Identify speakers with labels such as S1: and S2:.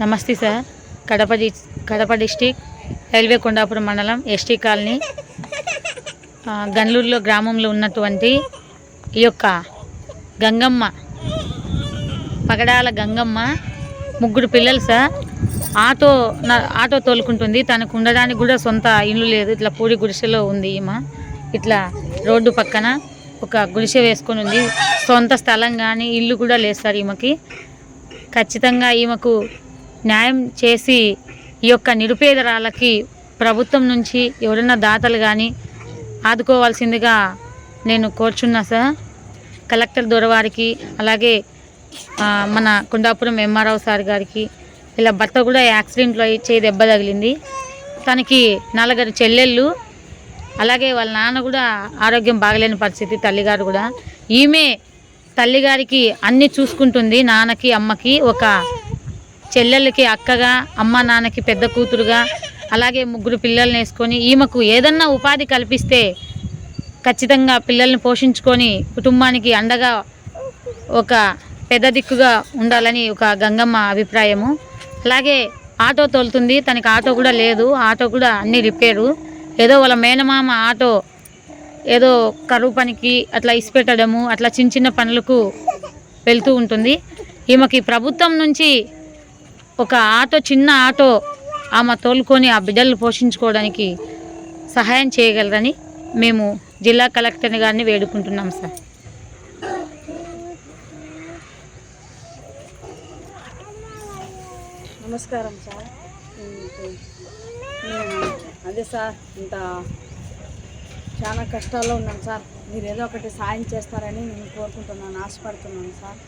S1: నమస్తే సార్. కడప డి- Kadapa district railway Kondapuram మండలం ఎస్టీ కాలనీ. గన్లూరులో గ్రామంలో ఉన్నటువంటి ఈ యొక్క గంగమ్మ పగడాల గంగమ్మ ముగ్గురు పిల్లలు సార్. Auto auto తోలుకుంటుంది. తనకు ఉండడానికి కూడా సొంత ఇల్లు లేదు. ఇట్లా పూడి గుడిసెలో ఉంది ఈమె. ఇట్లా రోడ్డు పక్కన ఒక గుడిసె వేసుకొని ఉంది. సొంత స్థలం కానీ ఇల్లు కూడా లేదు సార్ ఈమెకి. ఖచ్చితంగా ఈమెకు న్యాయం చేసి ఈ యొక్క నిరుపేదరాలకి ప్రభుత్వం నుంచి ఎవరైనా దాతలు కానీ ఆదుకోవాల్సిందిగా నేను కోరుచున్నా సార్. కలెక్టర్ దొరవారికి అలాగే మన కుండాపురం ఎంఆర్ఓ సార్ గారికి ఇలా భర్త కూడా యాక్సిడెంట్లో చేయి దెబ్బ తగిలింది. తనకి నలుగురు చెల్లెళ్ళు అలాగే వాళ్ళ నాన్న కూడా ఆరోగ్యం బాగలేని పరిస్థితి తల్లిగారు కూడా. ఈమె తల్లిగారికి అన్నీ చూసుకుంటుంది నాన్నకి అమ్మకి ఒక చెల్లెళ్ళకి అక్కగా అమ్మ నాన్నకి పెద్ద కూతురుగా అలాగే ముగ్గురు పిల్లల్ని వేసుకొని ఈమెకు ఏదన్నా ఉపాధి కల్పిస్తే ఖచ్చితంగా పిల్లల్ని పోషించుకొని కుటుంబానికి అండగా ఒక పెద్ద దిక్కుగా ఉండాలని ఒక గంగమ్మ అభిప్రాయము. అలాగే ఆటో తోలుతుంది తనకి ఆటో కూడా లేదు ఆటో కూడా అన్ని రిపేరు. ఏదో వాళ్ళ మేనమామ ఆటో ఏదో కరువు పనికి అట్లా ఇసిపెట్టడము అట్లా చిన్న చిన్న పనులకు వెళ్తూ ఉంటుంది. ఈమెకి ప్రభుత్వం నుంచి ఒక ఆటో చిన్న ఆటో ఆమె తోలుకొని ఆ బిడ్డలు పోషించుకోవడానికి సహాయం చేయగలరని మేము జిల్లా కలెక్టర్ గారిని వేడుకుంటున్నాం సార్.
S2: నమస్కారం సార్. అదే సార్ ఇంత చాలా కష్టాల్లో ఉన్నాం సార్. మీరు ఏదో ఒకటి సాయం చేస్తారని నేను కోరుకుంటున్నాను ఆశపడుతున్నాను సార్.